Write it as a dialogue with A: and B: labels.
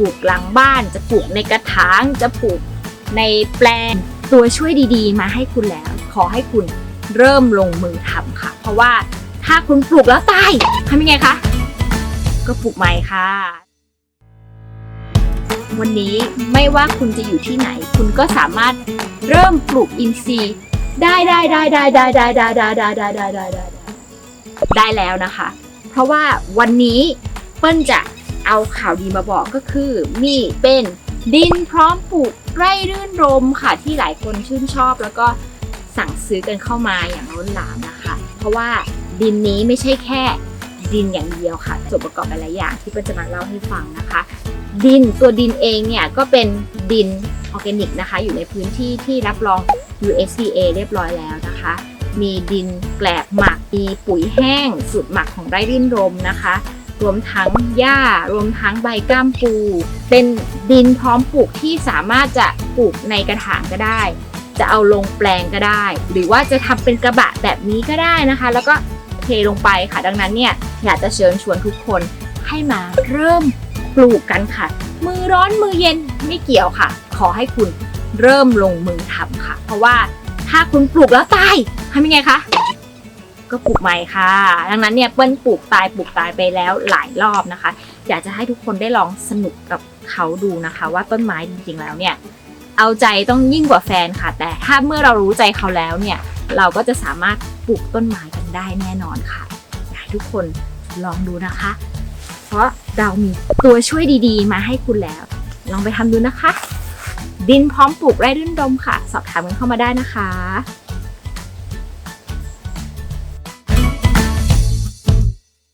A: ปลูกหลังบ้าน จะปลูกในกระถาง จะปลูกในแปลงตัวช่วยดีๆ มาให้คุณแล้ว ขอให้คุณเริ่มลงมือทำค่ะ เพราะว่าถ้าคุณปลูกแล้วตายทำยังไงคะ ก็ปลูกใหม่ค่ะ วันนี้ไม่ว่าคุณจะอยู่ที่ไหน คุณก็สามารถเริ่มปลูกอินทรีย์ ได้ได้ได้ได้ได้ได้ได้ได้ได้ได้ได้ได้ได้ได้แล้วนะคะ เพราะว่าวันนี้เปิ้ลจะ เอาข่าวดีมาบอกก็คือมีเป็นดินพร้อมปลูกไร่รื่นรมค่ะที่หลายคนชื่นชอบ แล้วก็สั่งซื้อกันเข้ามาอย่างล้นหลามนะคะ เพราะว่าดินนี้ไม่ใช่แค่ดินอย่างเดียวค่ะส่วนประกอบหลายอย่างที่เปิ้ลจะมาเล่าให้ฟังนะคะ ดินตัวดินเองเนี่ยก็เป็นดินออร์แกนิกนะคะ อยู่ในพื้นที่ที่รับรอง USDA เรียบร้อยแล้วนะคะ มีดินแกลบหมักมีปุ๋ยแห้ง สูตรหมักของไร่รื่นรมนะคะ รวมทั้งหญ้า รวมทั้งใบกล้ามปู เป็นดินพร้อมปลูกที่สามารถจะปลูกในกระถางก็ได้ จะเอาลงแปลงก็ได้ หรือว่าจะทำเป็นกระบะแบบนี้ก็ได้นะคะ แล้วก็เทลงไปค่ะ ดังนั้นเนี่ยอยากจะเชิญชวนทุกคนให้มาเริ่มปลูกกันค่ะ มือร้อนมือเย็นไม่เกี่ยวค่ะ ขอให้คุณเริ่มลงมือทำค่ะ เพราะว่าถ้าคุณปลูกแล้วตายทำยังไงคะ ก็ปลูกใหม่ค่ะ ดังนั้นเนี่ยเปิ้ลปลูกตายปลูกตายไปแล้วหลายรอบนะคะ อยากจะให้ทุกคนได้ลองสนุกกับเขาดูนะคะ ว่าต้นไม้จริงๆแล้วเนี่ยเอาใจต้องยิ่งกว่าแฟนค่ะ แต่ถ้าเมื่อเรารู้ใจเขาแล้วเนี่ยเราก็จะสามารถปลูกต้นไม้กันได้แน่นอนค่ะอยากให้ทุกคนลองดูนะคะ เพราะเรามีตัวช่วยดีๆ มาให้คุณแล้ว ลองไปทำดูนะคะ ดินพร้อมปลูกไร่รื่นรมค่ะ สอบถามกันเข้ามาได้นะคะ